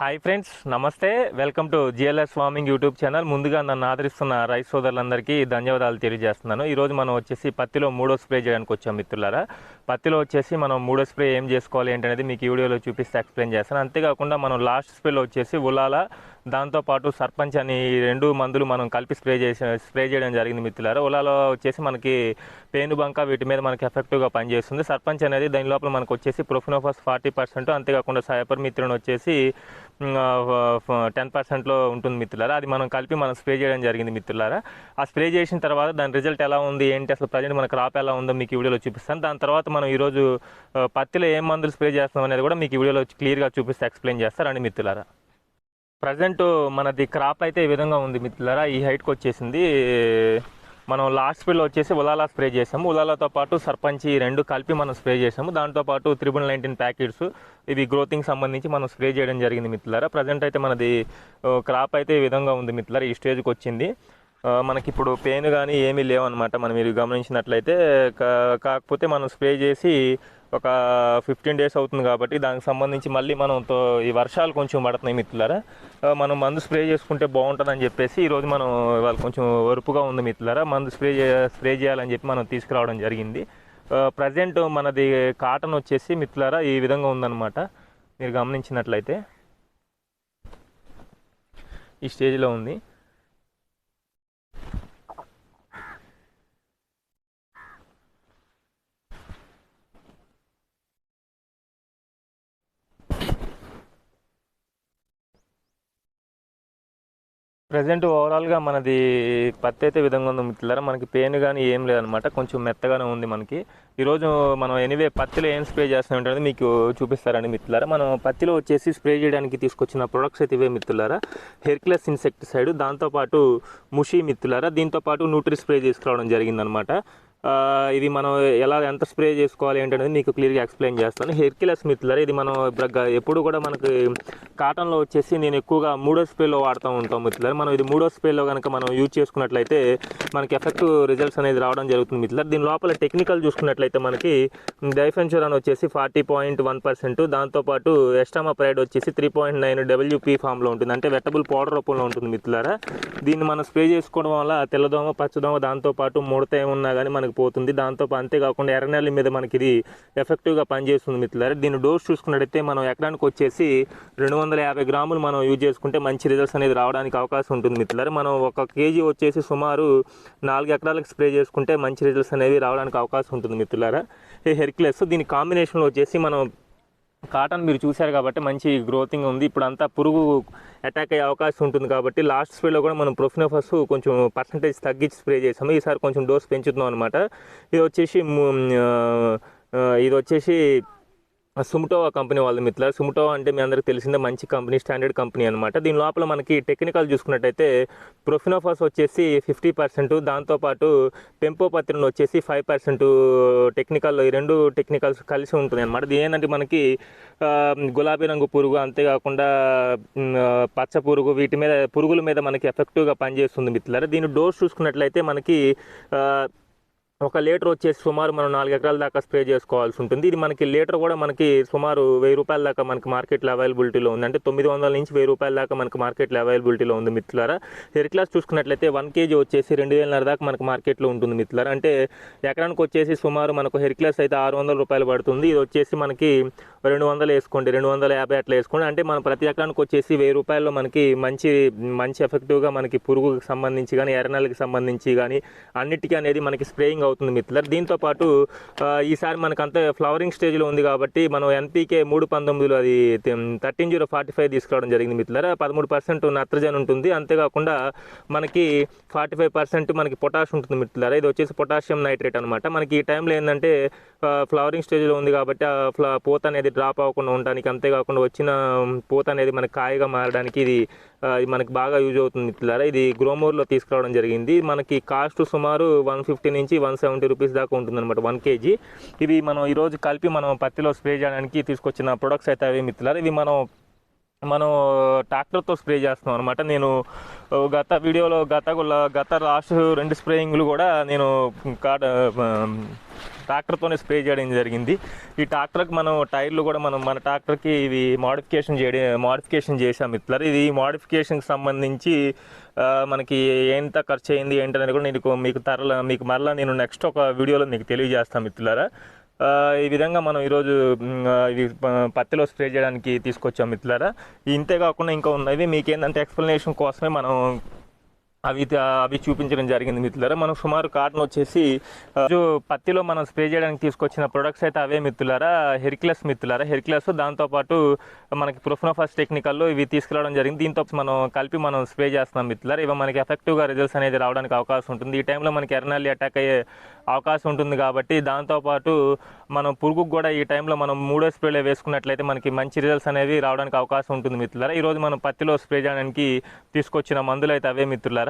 Hi friends నమస్తే. Welcome to GLS farming YouTube channel. ముందుగా నన్ను ఆదరిస్తున్న రైస్ సోదరులందరికీ ధన్యవాదాలు తెలియజేస్తున్నాను. ఈరోజు మనం వచ్చేసి పత్తిలో మూడో స్ప్రే చేయడానికి వచ్చాం మిత్రులారా. పత్తిలో వచ్చేసి మనం మూడో స్ప్రే ఏం చేసుకోవాలి ఏంటనేది మీకు ఈ వీడియోలో చూపిస్తే ఎక్స్ప్లెయిన్ చేస్తాను. అంతేకాకుండా మనం లాస్ట్ స్ప్రేలో వచ్చేసి ఉలాల దాంతోపాటు సర్పంచ్ అని ఈ రెండు మందులు మనం కలిపి స్ప్రే చేసి స్ప్రే చేయడం జరిగింది మిత్రులారా. ఉలాలో వచ్చేసి మనకి పేను బంక వీటి మీద మనకి ఎఫెక్టివ్గా పనిచేస్తుంది. సర్పంచ్ అనేది దాని లోపల మనకు వచ్చేసి ప్రొఫినోఫాస్ ఫార్టీ పర్సెంట్ అంతేకాకుండా సైపర్ మిత్రుని వచ్చేసి టెన్ పర్సెంట్లో ఉంటుంది మిత్రులారా. అది మనం కలిపి మనం స్ప్రే చేయడం జరిగింది మిత్రులారా. ఆ స్ప్రే చేసిన తర్వాత దాని రిజల్ట్ ఎలా ఉంది ఏంటి అసలు ప్రజెంట్ మన క్రాప్ ఎలా ఉందో మీకు వీడియోలో చూపిస్తాను. దాని తర్వాత మనం ఈరోజు పత్తిలో ఏం మందులు స్ప్రే చేస్తాం అనేది కూడా మీకు వీడియోలో క్లియర్గా చూపిస్తే ఎక్స్ప్లెయిన్ చేస్తారండి మిత్రులారా. ప్రజెంట్ మనది క్రాప్ అయితే ఈ విధంగా ఉంది మిత్రులరా. ఈ హైట్కి వచ్చేసింది. మనం లాస్ట్ స్ప్రేలో వచ్చేసి ఉలాలా స్ప్రే చేసాము. ఉలాలాతో పాటు సర్పంచ్ ఈ రెండు కలిపి మనం స్ప్రే చేసాము. దాంతో పాటు త్రిబుల్ నైన్టీన్ ప్యాకెట్స్. ఇవి గ్రోతింగ్ సంబంధించి మనం స్ప్రే చేయడం జరిగింది మిత్రులారా. ప్రజెంట్ అయితే మనది క్రాప్ అయితే ఈ విధంగా ఉంది మిత్రులారా. ఈ స్టేజ్కి వచ్చింది. మనకి ఇప్పుడు పెయిన్ కానీ ఏమీ లేవన్నమాట. మనం మీరు గమనించినట్లయితే. కా- కాకపోతే మనం స్ప్రే చేసి ఒక ఫిఫ్టీన్ డేస్ అవుతుంది కాబట్టి దానికి సంబంధించి మళ్ళీ మనం తో ఈ వర్షాలు కొంచెం పడుతున్నాయి మిత్రులారా. మనం మందు స్ప్రే చేసుకుంటే బాగుంటుందని చెప్పేసి ఈరోజు మనం ఇవాళ కొంచెం వరుపుగా ఉంది మిత్రులారా. మందు స్ప్రే స్ప్రే చేయాలని చెప్పి మనం తీసుకురావడం జరిగింది. ప్రజెంట్ మనది కాటన్ వచ్చేసి మిత్రులారా ఈ విధంగా ఉందన్నమాట. మీరు గమనించినట్లయితే ఈ స్టేజ్లో ఉంది. ప్రజెంట్ ఓవరాల్గా మనది పత్తి అయితే విధంగా ఉంది మిత్రులారా. మనకి పెయిన్ కానీ ఏం లేదనమాట కొంచెం మెత్తగానే ఉంది మనకి. ఈరోజు మనం ఎనీవే పత్తిలో ఏం స్ప్రే చేస్తామంటే మీకు చూపిస్తారండి మిత్రులారా. మనం పత్తిలో వచ్చేసి స్ప్రే చేయడానికి తీసుకొచ్చిన ప్రొడక్ట్స్ అయితే ఇవే మిత్రులారా. హెర్క్లెస్ ఇన్సెక్టిసైడ్ దాంతోపాటు ముషి మిత్రులారా. దీంతోపాటు న్యూట్రి స్ప్రే తీసుకురావడం జరిగిందనమాట ఇది మనం ఎలా ఎంత స్ప్రే చేసుకోవాలి ఏంటనేది మీకు క్లియర్గా ఎక్స్ప్లెయిన్ చేస్తాను. హెర్కిలస్ మిత్రులారా ఇది మనం ఎప్పుడు కూడా మనకి కాటన్లో వచ్చేసి నేను ఎక్కువగా మూడో స్ప్రేలో వాడుతూ ఉంటాం మిత్రులారా. మనం ఇది మూడో స్ప్రేలో కనుక మనం యూజ్ చేసుకున్నట్లయితే మనకి ఎఫెక్టివ్ రిజల్ట్స్ అనేది రావడం జరుగుతుంది మిత్రులారా. దీని లోపల టెక్నికల్ చూసుకున్నట్లయితే మనకి డైఫెన్చురాన్ వచ్చేసి ఫార్టీ పాయింట్ వన్ పర్సెంట్. దాంతోపాటు ఎస్టామా ప్రైడ్ వచ్చేసి త్రీ పాయింట్ నైన్ డబ్ల్యూపీ ఫామ్లో ఉంటుంది. అంటే వెట్టబుల్ పౌడర్ రూపంలో ఉంటుంది మిత్రులారా. దీన్ని మనం స్ప్రే చేసుకోవడం వల్ల తెల్లదోమ పచ్చదోమ దాంతోపాటు ముడత ఏమున్నా కానీ మనకి పోతుంది. దాంతో అంతేకాకుండా ఎర్రనెల్లి మీద మనకి ఇది ఎఫెక్టివ్గా పనిచేస్తుంది మిత్రులారా. దీని డోస్ చూసుకున్నట్లయితే మనం ఎకరానికి వచ్చేసి రెండు వందల వందల యాభై గ్రాములు మనం యూజ్ చేసుకుంటే మంచి రిజల్ట్స్ అనేది రావడానికి అవకాశం ఉంటుంది మిత్రులారా. మనం ఒక కేజీ వచ్చేసి సుమారు నాలుగు ఎకరాలకు స్ప్రే చేసుకుంటే మంచి రిజల్ట్స్ అనేవి రావడానికి అవకాశం ఉంటుంది మిత్రులారా. ఈ హెర్క్లెస్ దీని కాంబినేషన్లో వచ్చేసి మనం కాటన్ మీరు చూశారు కాబట్టి మంచి గ్రోతింగ్ ఉంది. ఇప్పుడు అంతా పురుగు అటాక్ అయ్యే అవకాశం ఉంటుంది కాబట్టి లాస్ట్ స్ప్రేలో కూడా మనం ప్రొఫినోఫస్ కొంచెం పర్సంటేజ్ తగ్గించి స్ప్రే చేసాము. ఈసారి కొంచెం డోస్ పెంచుతున్నాం అనమాట ఇది వచ్చేసి ఇది వచ్చేసి సుముటోవా కంపెనీ వాళ్ళు మిత్రులు సుముటోవా అంటే మీ అందరికి తెలిసిందే మంచి కంపెనీ స్టాండర్డ్ కంపెనీ అనమాట దీని లోపల మనకి టెక్నికల్ చూసుకున్నట్టయితే ప్రొఫినోఫాస్ వచ్చేసి ఫిఫ్టీ పర్సెంట్ దాంతోపాటు పెంపోపత్రిని వచ్చేసి ఫైవ్ పర్సెంట్ టెక్నికల్ ఈ రెండు టెక్నికల్స్ కలిసి ఉంటుంది అనమాట ఇది ఏంటంటే మనకి గులాబీ రంగు పురుగు అంతేకాకుండా పచ్చ పురుగు వీటి మీద పురుగుల మీద మనకి ఎఫెక్టివ్గా పనిచేస్తుంది మిత్రులారా. దీని డోర్స్ చూసుకున్నట్లయితే మనకి ఒక లీటర్ వచ్చేసి సుమారు మనం నాలుగు ఎకరాల దాకా స్ప్రే చేసుకోవాల్సి ఉంటుంది. ఇది మనకి లీటర్ కూడా మనకి సుమారు వెయ్యి రూపాయల దాకా మనకి మార్కెట్లో అవైలబిలిటీలో ఉంది అంటే తొమ్మిది వందల నుంచి వెయ్యి రూపాయల దాకా మనకి మార్కెట్లో అవైలబిలిటీలో ఉంది మిత్రులారా. ఎరిక్లాస్ క్లాస్ చూసుకున్నట్లయితే వన్ కేజీ వచ్చేసి రెండు వేలన్నర దాకా మనకి మార్కెట్లో ఉంటుంది మిత్రులారా. అంటే ఎకరానికి వచ్చేసి సుమారు మనకు హెరిక్లాస్ అయితే ఆరు వందల రూపాయలు పడుతుంది. ఇది వచ్చేసి మనకి రెండు వందలు వేసుకోండి రెండు వందల యాభై అట్లా వేసుకోండి. అంటే మనం ప్రతి ఎకరానికి వచ్చేసి వెయ్యి రూపాయల్లో మనకి మంచి మంచి ఎఫెక్టివ్గా మనకి పురుగుకి సంబంధించి కానీ ఎర్రనెలకి సంబంధించి కానీ అన్నిటికీ అనేది మనకి స్ప్రేయింగ్ అవుతుంది మిత్రులారు. దీంతో పాటు ఈసారి మనకు అంత ఫ్లవరింగ్ స్టేజ్లో ఉంది కాబట్టి మనం ఎన్పీకే మూడు పంతొమ్మిదిలో అది థర్టీన్ జీరో ఫార్టీ ఫైవ్ తీసుకురావడం జరిగింది మిత్రులారా. పదమూడు పర్సెంట్ నత్రజని ఉంటుంది. అంతేకాకుండా మనకి ఫార్టీ ఫైవ్ పర్సెంట్ మనకి పొటాష్ ఉంటుంది మిత్రులారా. ఇది వచ్చేసి పొటాషియం నైట్రేట్ అనమాట మనకి ఈ టైంలో ఏంటంటే ఫ్లవరింగ్ స్టేజ్లో ఉంది కాబట్టి ఆ ఫ్ల పూత అనేది డ్రాప్ అవ్వకుండా ఉండడానికి అంతేకాకుండా వచ్చిన పూత అనేది మనకి కాయగా మారడానికి ఇది మనకి బాగా యూజ్ అవుతుంది. మిత్రులారా ఇది గ్రోమోర్లో తీసుకురావడం జరిగింది. మనకి కాస్ట్ సుమారు వన్ ఫిఫ్టీ నుంచి వన్ సెవెంటీ రూపీస్ దాకా ఉంటుంది అనమాట వన్ కేజీ ఇవి మనం ఈరోజు కలిపి మనం పత్తిలో స్ప్రే చేయడానికి తీసుకొచ్చిన ప్రొడక్ట్స్ అయితే అవి మిత్రులారా. ఇవి మనం మనం ట్రాక్టర్తో స్ప్రే చేస్తాం అనమాట నేను గత వీడియోలో గత గుల్ల- గత లాస్ట్ రెండు స్ప్రేయింగ్లు కూడా నేను కాడ ట్రాక్టర్తోనే స్ప్రే చేయడం జరిగింది. ఈ ట్రాక్టర్కి మనం టైర్లు కూడా మనం మన ట్రాక్టర్కి ఇవి మోడిఫికేషన్ చేయడం మోడిఫికేషన్ చేసాం మిత్రులారా. ఇది మోడిఫికేషన్కి సంబంధించి మనకి ఎంత ఖర్చు అయింది ఏంటనేది కూడా నేను మీకు తరల మీకు మరలా నేను నెక్స్ట్ ఒక వీడియోలో మీకు తెలియజేస్తాను మిత్రులారా. ఈ విధంగా మనం ఈరోజు ఇది ఇవి పత్తిలో స్ప్రే చేయడానికి తీసుకొచ్చాం మిత్రులారా. ఇంతే కాకుండా ఇంకా ఉన్నవి మీకు ఏంటంటే ఎక్స్ప్లెనేషన్ కోసమే మనం అవి అవి చూపించడం జరిగింది మిత్రులారా. మనం సుమారు కాటన్ వచ్చేసి పత్తిలో మనం స్ప్రే చేయడానికి తీసుకొచ్చిన ప్రొడక్ట్స్ అయితే అవే మిత్రులారా. హెరిక్లస్ మిత్రులారా. హెరిక్లస్ దాంతోపాటు మనకి ప్రొఫ్నోఫాస్ టెక్నికల్లో ఇవి తీసుకురావడం జరిగింది. దీంతో మనం కలిపి మనం స్ప్రే చేస్తున్నాం మిత్రులారా. ఇవి మనకి ఎఫెక్టివ్గా రిజల్ట్స్ అనేది రావడానికి అవకాశం ఉంటుంది. ఈ టైంలో మనకి ఎర్నాలి అటాక్ అయ్యే అవకాశం ఉంటుంది కాబట్టి దాంతోపాటు మనం పురుగుకు కూడా ఈ టైంలో మనం మూడో స్ప్రేలో వేసుకున్నట్లయితే మనకి మంచి రిజల్ట్స్ అనేవి రావడానికి అవకాశం ఉంటుంది మిత్రులారా. ఈరోజు మనం పత్తిలో స్ప్రే చేయడానికి తీసుకొచ్చిన మందులు అయితే అవే మిత్రులారా.